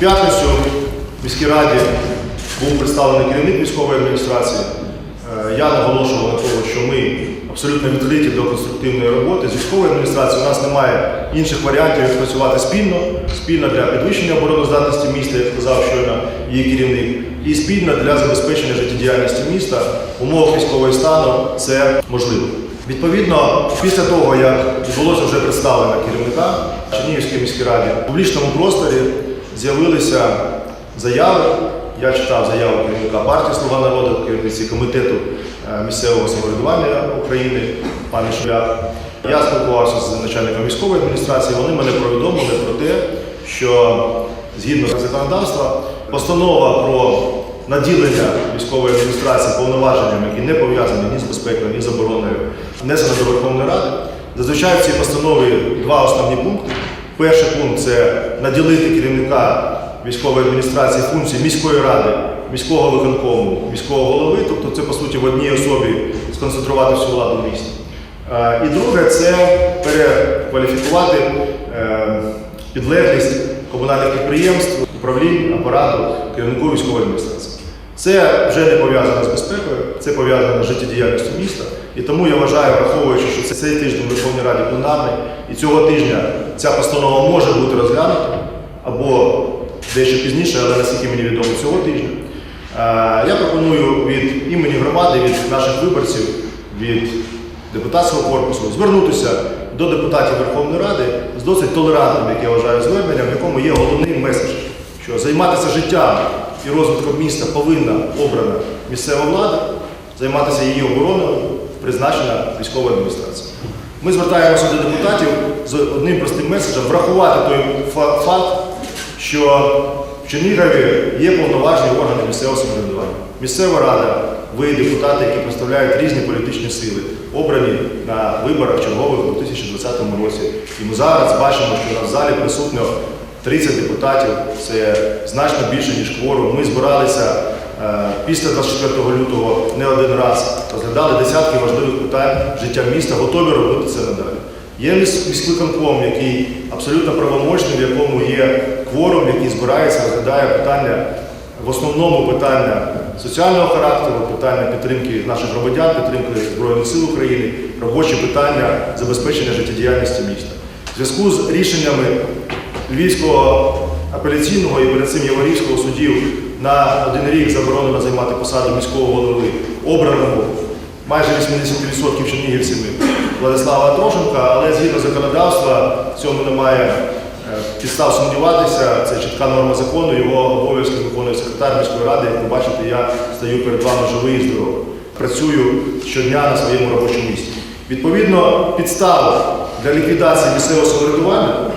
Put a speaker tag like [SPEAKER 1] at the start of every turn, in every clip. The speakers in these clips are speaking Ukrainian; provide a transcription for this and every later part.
[SPEAKER 1] п'ятницю в міській раді був представлений керівник військової адміністрації. Е, Я наголошував на тому, що ми абсолютно відкриті до конструктивної роботи. З військової адміністрації у нас немає інших варіантів, як працювати спільно, спільно для підвищення обороноздатності міста, як сказав щойно її керівник, і спільно для забезпечення життєдіяльності міста в умовах військового стану це можливо. Відповідно, після того, як відбулося вже представлення керівника Чернігівської міській раді, в публічному просторі з'явилися заяви. Я читав заяву керівника партії Слуга народу, керівниці комітету е, місцевого самоврядування України, пані Шуляк. Я спілкувався з начальником військової адміністрації. Вони мене повідомили про те, що згідно законодавства, постанова про наділення військової адміністрації повноваженнями, які не пов'язані ні з безпекою, ні з обороною, внесена до Верховної Ради. Зазвичай в цій постанові два основні пункти. Перший пункт це наділити керівника військової адміністрації функції міської ради, міського виконкому, міського голови, тобто це по суті в одній особі сконцентрувати всю владу в місті. Е, І друге це перекваліфікувати е, підлеглість комунальних підприємств, управлінь, апарату, керівнику військової адміністрації. Це вже не пов'язано з безпекою, це пов'язано з життєдіяльністю міста. І тому я вважаю, враховуючи, що цей тиждень в Верховній Раді пленарний, і цього тижня ця постанова може бути розглянута або дещо пізніше, але наскільки мені відомо цього тижня. Е, Я пропоную від імені громади, від наших виборців, від депутатського корпусу звернутися до депутатів Верховної Ради з досить толерантним, як я вважаю, зверненням, в якому є головний меседж, що займатися життям і розвитком міста повинна обрана місцева влада, займатися її обороною призначена військова адміністрація. Ми звертаємося до депутатів з одним простим меседжем врахувати той факт, що в Чернігові є повноважні органи місцевого самоврядування. Місцева рада, ви депутати, які представляють різні політичні сили, обрані на виборах чергових у 2020 році. І ми зараз бачимо, що на залі присутньо 30 депутатів, це значно більше, ніж кворум. Ми збиралися е, після 24 лютого не один раз, розглядали десятки важливих питань життя міста, готові робити це надалі. Є міс- міськвиконком, який абсолютно правомочний, в якому є кворум, який збирається, розглядає питання, в основному питання соціального характеру, питання підтримки наших громадян, підтримки Збройних сил України, робочі питання забезпечення життєдіяльності міста. В зв'язку з рішеннями Львівського апеляційного і перед цим Яворівського судів на один рік заборонено займати посаду міського голови, обраного майже 80% чернігівцями Владислава Трошенка, але згідно законодавства в цьому немає е, підстав сумніватися. Це чітка норма закону, його обов'язки виконує секретар міської ради. Як ви бачите, я стою перед вами живий і здоровий. Працюю щодня на своєму робочому місці. Відповідно, підстав для ліквідації місцевого самоврядування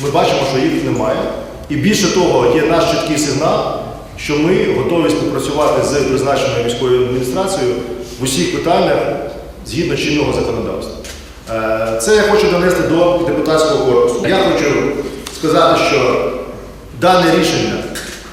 [SPEAKER 1] ми бачимо, що їх немає. І більше того, є наш чіткий сигнал, що ми готові співпрацювати з призначеною міською адміністрацією в усіх питаннях згідно чинного законодавства. Е, Це я хочу донести до депутатського корпусу. Я хочу сказати, що дане рішення,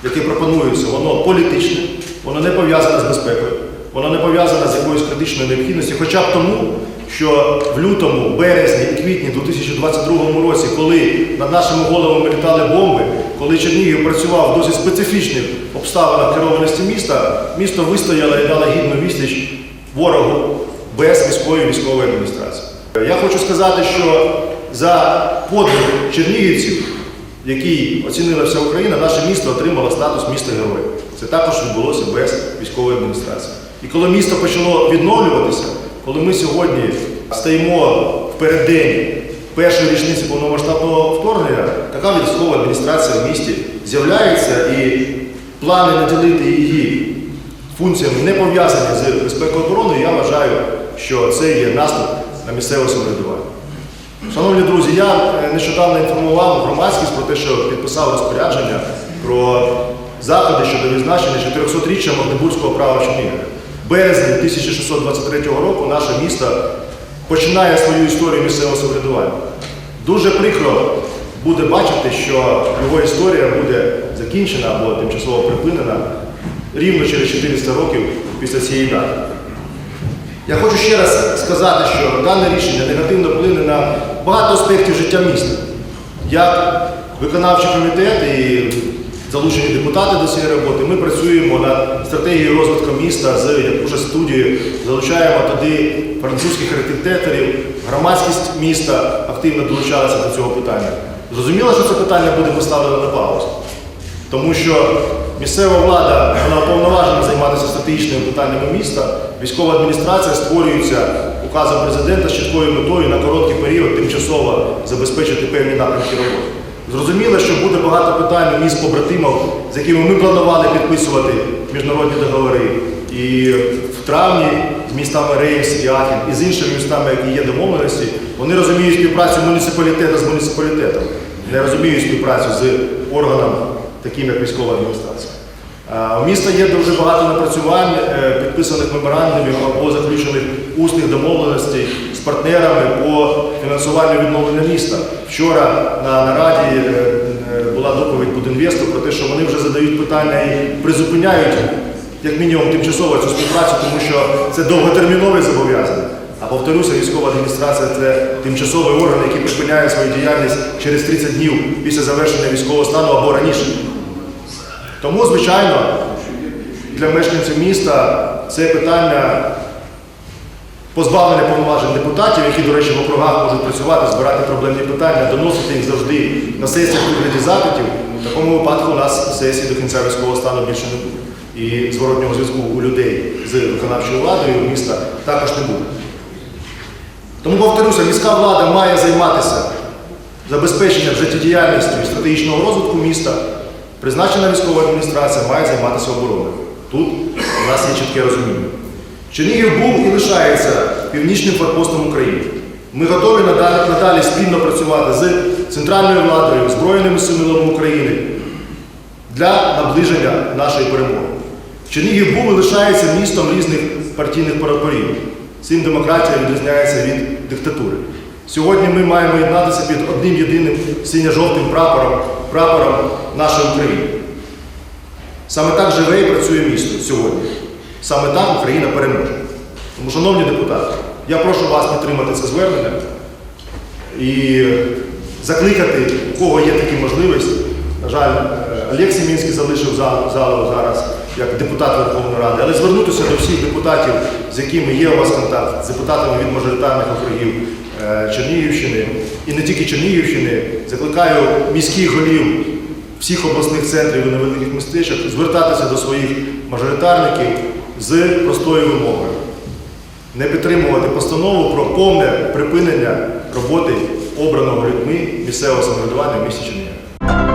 [SPEAKER 1] яке пропонується, воно політичне, воно не пов'язане з безпекою, воно не пов'язане з якоюсь критичною необхідністю, хоча б тому, що в лютому, березні і квітні 2022 році, коли над нашими головами літали бомби, коли Чернігів працював в досить специфічних обставинах керованості міста, місто вистояло і дало гідну відсіч ворогу без міської військової адміністрації. Я хочу сказати, що за подвиг чернігівців, який оцінила вся Україна, наше місто отримало статус міста героя. Це також відбулося без військової адміністрації. І коли місто почало відновлюватися, коли ми сьогодні стоїмо в переддень першої річниці повномасштабного вторгнення, така військова адміністрація в місті з'являється і плани наділити її функціями не пов'язані з безпекою обороною, я вважаю, що це є наступ на місцеве самоврядування. Шановні друзі, я нещодавно інформував громадськість про те, що підписав розпорядження про заходи щодо відзначення 400-річчя Магдебурзького права Чернігова. Березні 1623 року наше місто починає свою історію місцевого самоврядування. Дуже прикро буде бачити, що його історія буде закінчена або тимчасово припинена рівно через 400 років після цієї дати. Я хочу ще раз сказати, що дане рішення негативно вплине на багато аспектів життя міста, як виконавчий комітет і залучені депутати до цієї роботи. Ми працюємо над стратегією розвитку міста з уже студією, залучаємо туди французьких архітекторів, громадськість міста активно долучалася до цього питання. Зрозуміло, що це питання буде поставлено на паузу. Тому що місцева влада вона уповноважена займатися стратегічними питаннями міста. Військова адміністрація створюється указом президента з чіткою метою на короткий період тимчасово забезпечити певні напрямки роботи. Зрозуміло, що буде багато питань у міст побратимів, з якими ми планували підписувати міжнародні договори. І в травні з містами Реймс і Ахін, і з іншими містами, які є домовленості, вони розуміють співпрацю муніципалітету з муніципалітетом, не розуміють співпрацю з органом, таким як військова адміністрація. А, У міста є дуже багато напрацювань, е, підписаних меморандумів або заключених усних домовленостей з партнерами по фінансуванню відновлення міста. Вчора на нараді е, е, була доповідь Будінвесту про те, що вони вже задають питання і призупиняють як мінімум тимчасово цю співпрацю, тому що це довготермінові зобов'язання. А повторюся, військова адміністрація це тимчасовий орган, який припиняє свою діяльність через 30 днів після завершення військового стану або раніше. Тому, звичайно, для мешканців міста це питання позбавлення повноважень депутатів, які, до речі, в округах можуть працювати, збирати проблемні питання, доносити їх завжди на сесіях вигляді запитів. В такому випадку у нас сесії до кінця військового стану більше не буде. І зворотнього зв'язку у людей з виконавчою владою міста також не буде. Тому повторюся, міська влада має займатися забезпеченням життєдіяльністю і стратегічного розвитку міста. Призначена військова адміністрація має займатися обороною. Тут у нас є чітке розуміння. Чернігів був і лишається північним форпостом України. Ми готові надалі, надалі спільно працювати з центральною владою, Збройними силами України для наближення нашої перемоги. Чернігів був і лишається містом різних партійних прапорів. Цим демократія відрізняється від диктатури. Сьогодні ми маємо єднатися під одним єдиним синьо-жовтим прапором, прапором нашої України. Саме так живе і працює місто сьогодні. Саме так Україна переможе. Тому, шановні депутати, я прошу вас підтримати це звернення і закликати, у кого є такі можливості. На жаль, е, Олег Сімінський залишив залу зараз як депутат Верховної Ради, але звернутися до всіх депутатів, з якими є у вас контакт, з депутатами від мажоритарних округів Чернігівщини і не тільки Чернігівщини, закликаю міських голів всіх обласних центрів і невеликих містечок звертатися до своїх мажоритарників з простою вимогою не підтримувати постанову про повне припинення роботи обраного людьми місцевого самоврядування в місті Чернігів.